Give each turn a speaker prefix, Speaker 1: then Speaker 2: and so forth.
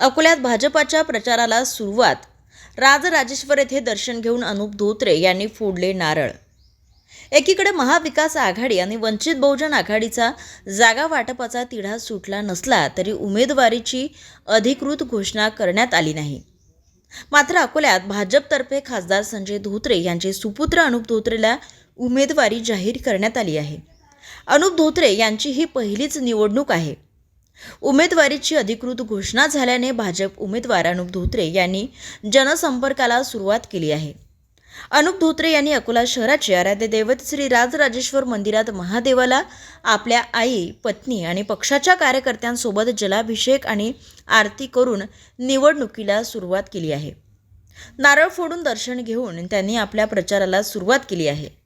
Speaker 1: अकोल्यात भाजपाच्या प्रचाराला सुरुवात. राजराजेश्वर येथे दर्शन घेऊन अनुप धोत्रे यांनी फोडले नारळ. एकीकडे महाविकास आघाडी आणि वंचित बहुजन आघाडीचा जागा वाटपाचा तिढा सुटला नसला तरी उमेदवारीची अधिकृत घोषणा करण्यात आली नाही. मात्र अकोल्यात भाजपतर्फे खासदार संजय धोत्रे यांचे सुपुत्र अनुप धोत्रेला उमेदवारी जाहीर करण्यात आली आहे. अनुप धोत्रे यांची ही पहिलीच निवडणूक आहे. उमेदवारीची अधिकृत घोषणा झाल्याने भाजप उमेदवार अनुप धोत्रे यांनी जनसंपर्काला सुरुवात केली आहे. अनुप धोत्रे यांनी अकोला शहराचे आराध्य दैवत श्री राजराजेश्वर मंदिरात महादेवाला आपल्या आई पत्नी आणि पक्षाच्या कार्यकर्त्यांसोबत जलाभिषेक आणि आरती करून निवडणुकीला सुरुवात केली आहे. नारळ फोडून दर्शन घेऊन त्यांनी आपल्या प्रचाराला सुरुवात केली आहे.